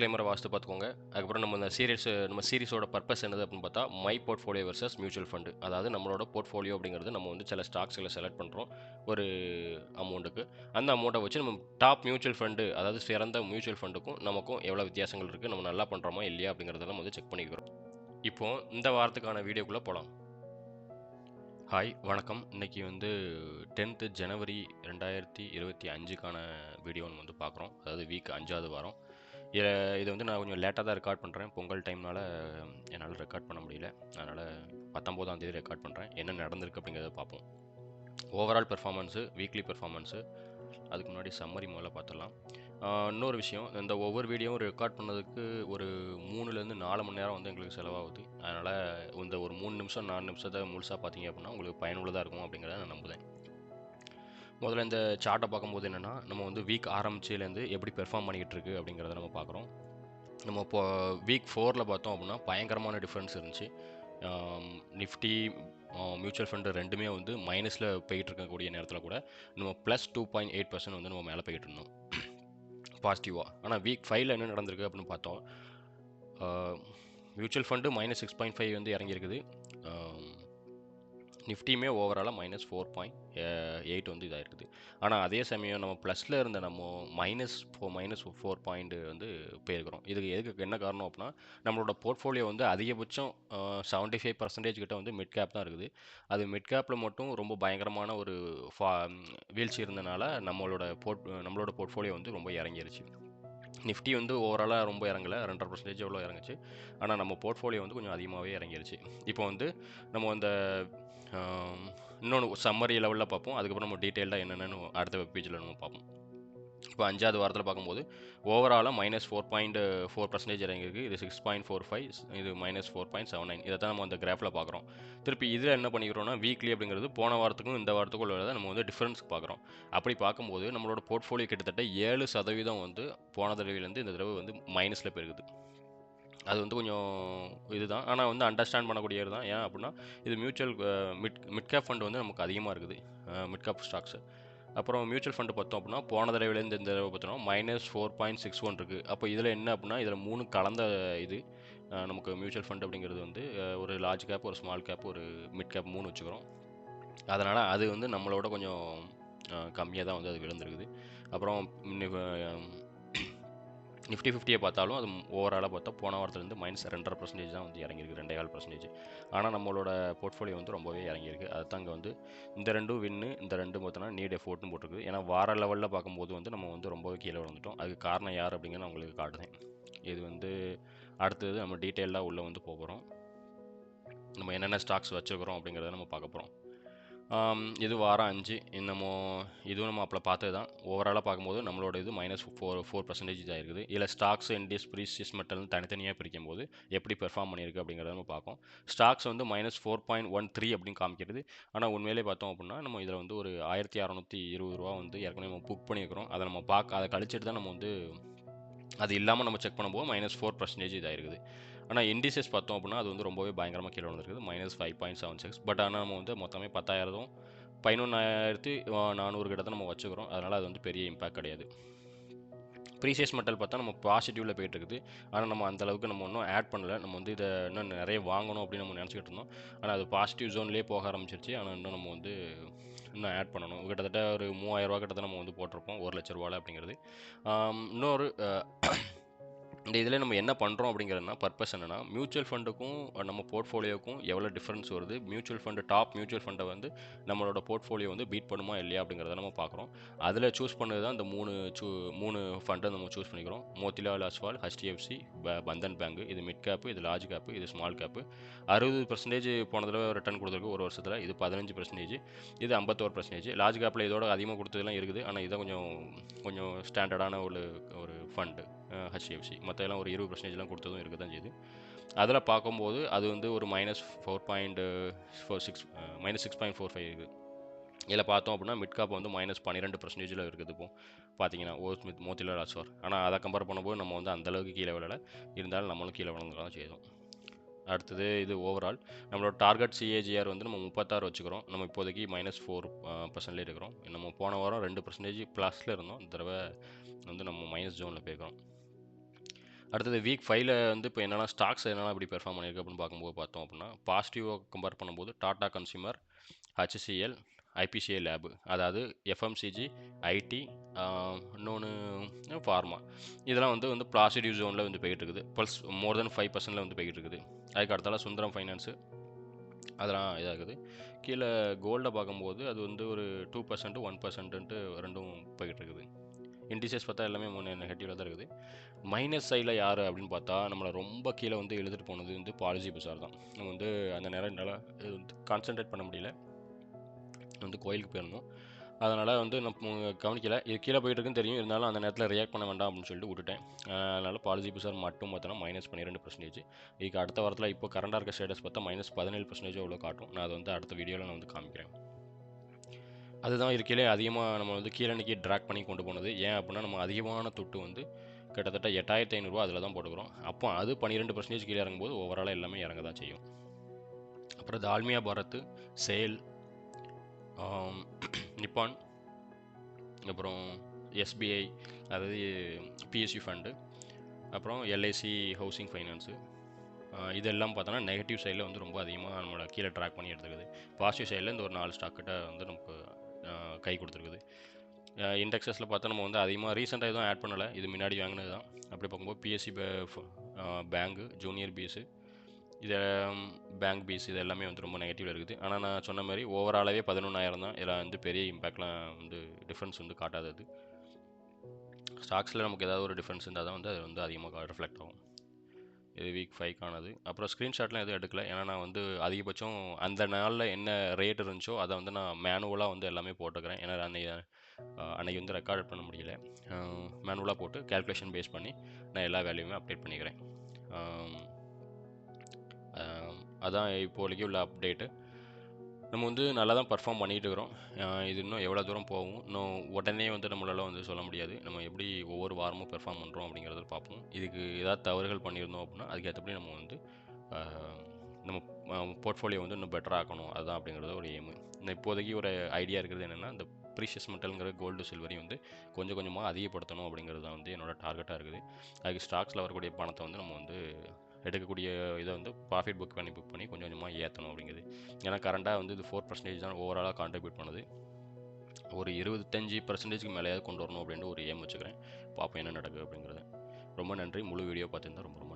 டிஸ்க்ளைமரை வாஸ்து பார்த்துக்கோங்க அதுக்கப்புறம் நம்ம இந்த சீரியஸ் நம்ம சீரிஸோட பர்பஸ் என்னது அப்படின்னு பார்த்தா my portfolio versus mutual fund அதாவது நம்மளோட போர்ட்ஃபோலியோ அப்படிங்கிறது நம்ம வந்து சில ஸ்டாக்ஸ்களை செலக்ட் பண்ணுறோம் ஒரு அமௌண்ட்டுக்கு அந்த அமௌண்ட்டை வச்சு நம்ம டாப் மியூச்சுவல் ஃபண்டு அதாவது சிறந்த மியூச்சுவல் ஃபண்டுக்கும் நமக்கும் எவ்வளோ வித்தியாசங்கள் இருக்குது நம்ம நல்லா பண்ணுறோமா இல்லையா அப்படிங்கிறதெல்லாம் வந்து செக் பண்ணிக்கிறோம். இப்போ இந்த வாரத்துக்கான வீடியோக்குள்ளே போகலாம் ஹாய் வணக்கம். இன்னைக்கு வந்து டென்த்து ஜனவரி ரெண்டாயிரத்தி இருபத்தி அஞ்சுக்கான வீடியோன்னு வந்து பார்க்குறோம் அதாவது வீக் அஞ்சாவது வாரம். இதை இது வந்து நான் கொஞ்சம் லேட்டாக தான் ரெக்கார்ட் பண்ணுறேன் பொங்கல் டைம்னால் என்னால் ரெக்கார்ட் பண்ண முடியல. அதனால் பத்தொம்போதாம் தேதி ரெக்கார்ட் பண்ணுறேன் என்ன நடந்திருக்கு அப்படிங்கிறத பார்ப்போம். ஓவரால் பெர்ஃபார்மன்ஸு வீக்லி பெர்ஃபார்மன்ஸு அதுக்கு முன்னாடி சம்மரி முதல்ல பார்த்துடலாம். இன்னொரு விஷயம் இந்த ஒவ்வொரு வீடியோவும் ரெக்கார்ட் பண்ணதுக்கு ஒரு மூணுலேருந்து நாலு மணி நேரம் வந்து எங்களுக்கு செலவாகுது. அதனால் இந்த ஒரு மூணு நிமிஷம் நாலு நிமிஷத்தை முழுசாக பார்த்தீங்க அப்படின்னா உங்களுக்கு பயனுள்ளதாக இருக்கும் அப்படிங்கிறத நான் நம்புகிறேன் முதல்ல இந்த சார்ட்டை பார்க்கும்போது என்னென்னா நம்ம வந்து வீக் ஆரம்பிச்சிலேருந்து எப்படி பெர்ஃபார்ம் பண்ணிக்கிட்டு இருக்கு அப்படிங்கிறத நம்ம பார்க்குறோம். நம்ம இப்போ வீக் ஃபோரில் பார்த்தோம் அப்படின்னா பயங்கரமான டிஃப்ரென்ஸ் இருந்துச்சு. நிஃப்டி மியூச்சுவல் ஃபண்டு ரெண்டுமே வந்து மைனஸில் போயிட்டு இருக்கக்கூடிய நேரத்தில் கூட நம்ம plus two point eight percent வந்து நம்ம மேலே போயிட்டு இருந்தோம். பாசிட்டிவாக ஆனால் வீக் ஃபைவ்ல என்ன நடந்திருக்கு அப்படின்னு பார்த்தோம். Mutual fund minus six point five வந்து இறங்கியிருக்குது. நிஃப்டியுமே ஓவராலாக மைனஸ் ஃபோர் பாயிண்ட் எயிட் வந்து இதாக இருக்குது ஆனால் அதே சமயம் நம்ம ப்ளஸில் இருந்த நம்ம minus four minus four point வந்து போயிருக்கிறோம். இதுக்கு எதுக்கு என்ன காரணம் அப்படின்னா நம்மளோட போர்ட்ஃபோலியோ வந்து அதிகபட்சம் செவன்ட்டி ஃபைவ் பர்சன்டேஜ் கிட்ட வந்து மிட் கேப் தான் இருக்குது. அது மிட் கேப்பில் மட்டும் ரொம்ப பயங்கரமான ஒரு ஃபா வீழ்ச்சி இருந்தனால நம்மளோட போர்ட் நம்மளோட போர்ட்ஃபோலியோ வந்து ரொம்ப இறங்கிருச்சு. நிஃப்டி வந்து ஓவராலாக ரொம்ப இறங்கலை. ரெண்டரை பர்சன்டேஜ் எவ்வளோ இறங்குச்சு. ஆனால் நம்ம போர்ட்ஃபோலியோ வந்து கொஞ்சம் அதிகமாகவே இறங்கிருச்சு. இப்போ வந்து நம்ம அந்த இன்னொன்று சம்மரி லெவலில் பார்ப்போம். அதுக்கப்புறம் நம்ம டீட்டெயில்டாக என்னென்னு அடுத்த வெப் பேஜில் நம்ம பார்ப்போம். இப்போ அஞ்சாவது வாரத்தில் பார்க்கும்போது ஓவராலாக minus four point four percentage இறங்கிருக்கு இது சிக்ஸ் பாயிண்ட் ஃபோர் ஃபைவ் இது minus four point seven nine இதை தான் நம்ம அந்த கிராஃபில் பார்க்குறோம். திருப்பி இதில் என்ன பண்ணிக்கிறோம்னா வீக்லி அப்படிங்கிறது போன வாரத்துக்கும் இந்த வாரத்துக்கும் உள்ளதை நம்ம வந்து டிஃப்ரென்ஸ் பார்க்குறோம். அப்படி பார்க்கும்போது நம்மளோட போர்ட்ஃபோலியோ கிட்டத்தட்ட ஏழு சதவீதம் வந்து போன தடவையிலேருந்து இந்த தடவை வந்து மைனஸில் போயிருக்குது. அது வந்து கொஞ்சம் இதுதான். ஆனால் வந்து அண்டர்ஸ்டாண்ட் பண்ணக்கூடியது தான். ஏன் அப்படின்னா இது mutual mid mid cap fund வந்து நமக்கு அதிகமாக இருக்குது. மிட் கேப் ஸ்டாக்ஸு அப்புறம் மியூச்சுவல் ஃபண்டு பார்த்தோம் அப்படின்னா போன தடவையிலேருந்து இந்த தடவை பார்த்தோம்னா minus four point six one இருக்குது அப்போ இதில் என்ன அப்படின்னா இதில் மூணு கலந்த இது நமக்கு மியூச்சுவல் ஃபண்ட் அப்படிங்கிறது வந்து ஒரு லார்ஜ் கேப் ஒரு ஸ்மால் கேப் ஒரு மிட் கேப் மூணு வச்சுக்கிறோம். அதனால் அது வந்து நம்மளோட கொஞ்சம் கம்மியாக தான் வந்து அது விழுந்திருக்குது. அப்புறம் நிஃப்டி ஃபிஃப்டியை பார்த்தாலும் அது ஓவராலாக பார்த்தா போன வாரத்துலேருந்து மைனஸ் ரெண்டரை பர்சன்டேஜ் தான் வந்து இறங்கியிருக்கு. ரெண்டே கால் பர்சன்டேஜ் ஆனால் நம்மளோட போர்ட்ஃபோலியோ வந்து ரொம்பவே இறங்கியிருக்கு. அதுதான் அங்கே வந்து இந்த ரெண்டும் வின்னு இந்த ரெண்டும் பார்த்தோன்னா நீட் எஃபோர்ட்னு போட்டிருக்கு ஏன்னா வார லெவலில் பார்க்கும்போது வந்து நம்ம வந்து ரொம்பவே கீழே விழுந்துட்டோம். அதுக்கு காரணம் யார் அப்படிங்கிறத நான் உங்களுக்கு காட்டுறேன். இது வந்து அடுத்தது நம்ம டீட்டெயிலாக உள்ளே வந்து போகிறோம் நம்ம என்னென்ன ஸ்டாக்ஸ் வச்சுருக்கிறோம் அப்படிங்கிறத நம்ம பார்க்க போகிறோம் இது வாரம் அஞ்சு. நம்ம இதுவும் நம்ம அப்போ பார்த்தது தான் ஓவராலாக பார்க்கும்போது நம்மளோட இது மைனஸ் ஃபோர் ஃபோர் பர்சன்டேஜ் தான் இருக்குது. இதில் ஸ்டாக்ஸ் இண்டிஸ் ப்ரீசியஸ் மெட்டல் தனித்தனியாக பிரிக்கும் போது எப்படி பெர்ஃபார்ம் பண்ணியிருக்கு அப்படிங்கிறத நம்ம பார்ப்போம். ஸ்டாக்ஸ் வந்து minus four point one three அப்படின்னு காமிக்கிறது. ஆனால் உண்மையிலே பார்த்தோம் அப்படின்னா நம்ம இதில் வந்து ஒரு ஆயிரத்தி அறநூற்றி இருபது ரூபா வந்து ஏற்கனவே நம்ம புக் பண்ணியிருக்கிறோம். அதை நம்ம பார்க்க அதை கழிச்சிட்டு தான் நம்ம வந்து அது இல்லாமல் நம்ம செக் பண்ணும்போது மைனஸ் ஃபோர் பர்சன்டேஜ் இதாகிருக்குது ஆனால் இண்டிசஸ் பார்த்தோம் அப்படின்னா அது வந்து ரொம்பவே பயங்கரமாக கீழே வந்துருக்குது minus five point seven six but ஆனால் நம்ம வந்து மொத்தமே பத்தாயிரத்தும் பதினொன்றாயிரத்தி நானூறு கிட்ட தான் நம்ம வச்சுக்கிறோம். அதனால் அது வந்து பெரிய இம்பாக்ட் கிடையாது. ப்ரீசியஸ் மெட்டல் பார்த்தா நம்ம பாசிட்டிவில் போயிட்டு இருக்குது. ஆனால் நம்ம அந்த அளவுக்கு நம்ம ஒன்றும் ஆட் பண்ணல. நம்ம வந்து இதை இன்னும் நிறைய வாங்கணும் அப்படின்னு நம்ம நினச்சிக்கிட்டு இருந்தோம். ஆனால் அது பாசிட்டிவ் ஜோன்லேயே போக ஆரம்பிச்சிருச்சு. ஆனால் இன்னும் நம்ம வந்து இன்னும் ஆட் பண்ணணும். கிட்டத்தட்ட ஒரு மூவாயிரரூவா கிட்ட நம்ம வந்து போட்டிருப்போம். ஒரு லட்ச ரூபாவில் அப்படிங்கிறது. இன்னொரு இந்த இதில் நம்ம என்ன பண்ணுறோம் அப்படிங்கிறதுனா பர்பஸ் என்னென்னா மியூச்சுவல் ஃபண்டுக்கும் நம்ம போர்ட்ஃபோலியோக்கும் எவ்வளோ டிஃப்ரென்ஸ் வருது? மியூச்சுவல் ஃபண்டு டாப் மியூச்சுவல் ஃபண்டை வந்து நம்மளோட போர்ட்ஃபோலியோ வந்து பீட் பண்ணுமா இல்லையா அப்படிங்கிறத நம்ம பார்க்குறோம். அதில் சூஸ் பண்ணது தான் இந்த மூணு சூ மூணு ஃபண்டை நம்ம சூஸ் பண்ணிக்கிறோம். மோத்திலால் அஸ்வால் ஹெச்டிஎஃப்சி பந்தன் பேங்க் இது மிட் கேப்பு இது லார்ஜ் கேப்பு இது ஸ்மால் கேப்பு அறுபது பர்சன்டேஜ் போன தடவை ரிட்டர்ன் கொடுத்துருக்கு ஒரு வருஷத்தில். இது பதினஞ்சு பர்சன்டேஜ் இது ஐம்பத்தோரு பர்சன்டேஜ் லார்ஜ் கேப்பில் இதோட அதிகமாக கொடுத்ததெல்லாம் இருக்குது. ஆனால் இதை கொஞ்சம் கொஞ்சம் ஸ்டாண்டர்டான ஒரு ஒரு ஃபண்டு ஹெச்டிஎஃப்சி மற்ற எல்லாம் ஒரு இருபது பர்சன்டேஜ்லாம் கொடுத்ததும் இருக்க தான் செய்யுது அதில் பார்க்கும்போது அது வந்து ஒரு minus four point four six minus six point four five இருக்குது இதில் பார்த்தோம் அப்படின்னா மிட்காப் வந்து மைனஸ் பன்னிரெண்டு பர்சன்டேஜில் இருக்குது இப்போ. பார்த்தீங்கன்னா ஓ ஸ்மித் மோத்திலால் அஸ்வார் ஆனால் அதை கம்பேர் பண்ணும்போது நம்ம வந்து அந்தளவுக்கு கீழே விழலை. இருந்தாலும் நம்மளும் கீழே விழுந்து தான் செய்தோம். அடுத்தது இது ஓவரால் நம்மளோட டார்கெட் சிஏஜிஆர் வந்து நம்ம முப்பத்தாறு வச்சுக்கிறோம். நம்ம இப்போதைக்கு மைனஸ் ஃபோர் பர்சன்ட்லேயே இருக்கிறோம். நம்ம போன வாரம் ரெண்டு பர்சன்டேஜ் ப்ளஸில் இருந்தோம். இந்த தடவை வந்து நம்ம மைனஸ் ஜோனில் போயிருக்கிறோம் அடுத்தது வீக் ஃபைவ்ல வந்து இப்போ என்னென்னா ஸ்டாக்ஸ் என்னென்னா இப்படி பெர்ஃபார்ம் பண்ணியிருக்கு அப்படின்னு பார்க்கும்போது பார்த்தோம் அப்படின்னா பாசிட்டிவாக கம்பேர் பண்ணும்போது Tata consumer HCL IPCI lab அதாவது எஃப்எம்சிஜி ஐடி இன்னொன்று ஃபார்மா இதெல்லாம் வந்து வந்து பாசிட்டிவ் ஜோனில் வந்து போய்கிட்டு இருக்குது. ப்ளஸ் மோர் தென் ஃபைவ் பர்சன்டில் வந்து போய்கிட்டு இருக்குது. அதுக்கு அடுத்தால சுந்தரம் ஃபைனான்ஸு அதெல்லாம் இதாகுது. கீழே கோல்டை பார்க்கும்போது அது வந்து ஒரு டூ பர்சன்ட்டு ஒன் பர்சன்ட்டு ரெண்டும் போய்கிட்டு இருக்குது. இண்டிசஸ் பார்த்தா எல்லாமே மூணு நெகட்டிவாக தான் இருக்குது. மைனஸ் சைடில் யார் அப்படின்னு பார்த்தா நம்மளை ரொம்ப கீழே வந்து எழுதிட்டு போனது வந்து பாலிசி பசார் தான். நம்ம வந்து அந்த நேரம் என்னால் வந்து கான்சென்ட்ரேட் பண்ண முடியல. வந்து கோயிலுக்கு போயிருந்தோம். அதனால் வந்து நம்ம கவனிக்கலை. இது கீழே போயிட்டு இருக்குன்னு தெரியும். இருந்தாலும் அந்த நேரத்தில் ரியாக்ட் பண்ண வேண்டாம் அப்படின்னு சொல்லிட்டு விட்டுட்டேன். அதனால் பாலிசி பசார் மட்டும் பார்த்தோன்னா மைனஸ் பன்னிரெண்டு பர்சன்டேஜ் இதுக்கு அடுத்த வாரத்தில் இப்போ கரண்டாக இருக்க ஸ்டேட்டஸ் பார்த்தா மைனஸ் பதினேழு பர்சன்டேஜ் அவ்வளோ காட்டும். நான் அதை வந்து அடுத்த வீடியோவில் நான் வந்து காமிக்கிறேன். அதுதான் இருக்கையிலே அதிகமாக நம்ம வந்து கீழே ட்ராக் பண்ணி கொண்டு போனது. ஏன் அப்படின்னா நம்ம அதிகமான தொட்டு வந்து கிட்டத்தட்ட எட்டாயிரத்தி ஐநூறுரூவா அதில் தான் போட்டுக்கிறோம். அப்போ அது பன்னிரெண்டு பர்சன்டேஜ் கீழே இறங்கும்போது ஓவராலாக எல்லாமே இறங்க தான் செய்யும். அப்புறம் தால்மியா பாரத் சேல் நிப்பான் அப்புறம் எஸ்பிஐ அதாவது பிஎஸ்சி ஃபண்டு அப்புறம் எல்ஐசி ஹவுசிங் ஃபைனான்ஸு இதெல்லாம் பார்த்தோன்னா நெகட்டிவ் சைடில் வந்து ரொம்ப அதிகமாக நம்மளோட கீழே ட்ராக் பண்ணி எடுத்துக்குது. பாசிட்டிவ் சைடில் இந்த ஒரு நாலு ஸ்டாக்கிட்ட வந்து நமக்கு கை கொடுத்துருக்குது. இண்டெக்ஸஸில் பார்த்தா நம்ம வந்து அதிகமாக ரீசெண்டாக எதுவும் ஆட் பண்ணலை. இது முன்னாடி வாங்கினது தான் அப்படி பார்க்கும்போது பிஎஸ்சி பேங்கு ஜூனியர் பிஎஸ்ஸு இது பேங்க் பீஸ் இது எல்லாமே வந்து ரொம்ப நெகட்டிவில் இருக்குது. ஆனால் நான் சொன்ன மாதிரி ஓவராலாகவே பதினொன்றாயிரம் தான். இதில் வந்து பெரிய இம்பேக்ட்லாம் வந்து டிஃப்ரென்ஸ் வந்து காட்டாதது ஸ்டாக்ஸில் நமக்கு ஏதாவது ஒரு டிஃப்ரென்ஸ் இருந்தால் தான் வந்து அது வந்து அதிகமாக ரிஃப்ளெக்ட் ஆகும். இது வீக் ஃபைவ்க்கானது அப்புறம் ஸ்க்ரீன்ஷாட்லாம் எதுவும் எடுக்கல. ஏன்னா நான் வந்து அதிகபட்சம் அந்த நாளில் என்ன ரேட் இருந்துச்சோ அதை வந்து நான் மேனுவலாக வந்து எல்லாமே போட்டுக்கிறேன். ஏன்னா அன்னைக்கு அன்றைக்கி வந்து ரெக்கார்ட் பண்ண முடியல. மேனுவலாக போட்டு கேல்குலேஷன் பேஸ் பண்ணி நான் எல்லா வேல்யூமே அப்டேட் பண்ணிக்கிறேன். அதான் இப்போதைக்கு உள்ள அப்டேட்டு நம்ம வந்து நல்லா தான் பர்ஃபார்ம் பண்ணிகிட்டு இருக்கிறோம் இது இன்னும் எவ்வளோ தூரம் போகும்? இன்னும் உடனே வந்து நம்மளால் வந்து சொல்ல முடியாது. நம்ம எப்படி ஒவ்வொரு வாரமும் பெர்ஃபார்ம் பண்ணுறோம் அப்படிங்கிறத பார்ப்போம். இதுக்கு ஏதாவது தவறுகள் பண்ணியிருந்தோம் அப்படின்னா அதுக்கேற்றபடி நம்ம வந்து நம்ம போர்ட்ஃபோலியோ வந்து இன்னும் பெட்டராக ஆக்கணும். அதுதான் அப்படிங்கிறது ஒரு எய்மு இந்த இப்போதைக்கு ஒரு ஐடியா இருக்கிறது என்னென்னா இந்த ப்ரீஷியஸ் மெட்டல்ங்கிற கோல்டு சில்வரையும் வந்து கொஞ்சம் கொஞ்சமாக அதிகப்படுத்தணும் அப்படிங்கிறது தான் வந்து என்னோட டார்கெட்டாக இருக்குது. அதுக்கு ஸ்டாக்ஸில் வரக்கூடிய பணத்தை வந்து நம்ம வந்து எடுக்கக்கூடிய இதை வந்து ப்ராஃபிட் புக் பண்ணி புக் பண்ணி கொஞ்சம் கொஞ்சமாக ஏற்றணும் அப்படிங்கிறது ஏன்னா கரண்டாக வந்து இது ஃபோர் பர்சன்டேஜ் தான் ஓவராலாக கான்ட்ரிபியூட் பண்ணுது. ஒரு இருபத்தஞ்சி பர்சன்டேஜ்க்கு மேலேயாவது கொண்டு வரணும் அப்படின்ட்டு ஒரு ஏம் வச்சுக்கிறேன். பார்ப்போம் என்ன நடக்குது அப்படிங்கிறத. ரொம்ப நன்றி. முழு வீடியோ பார்த்துருந்தா ரொம்ப ரொம்ப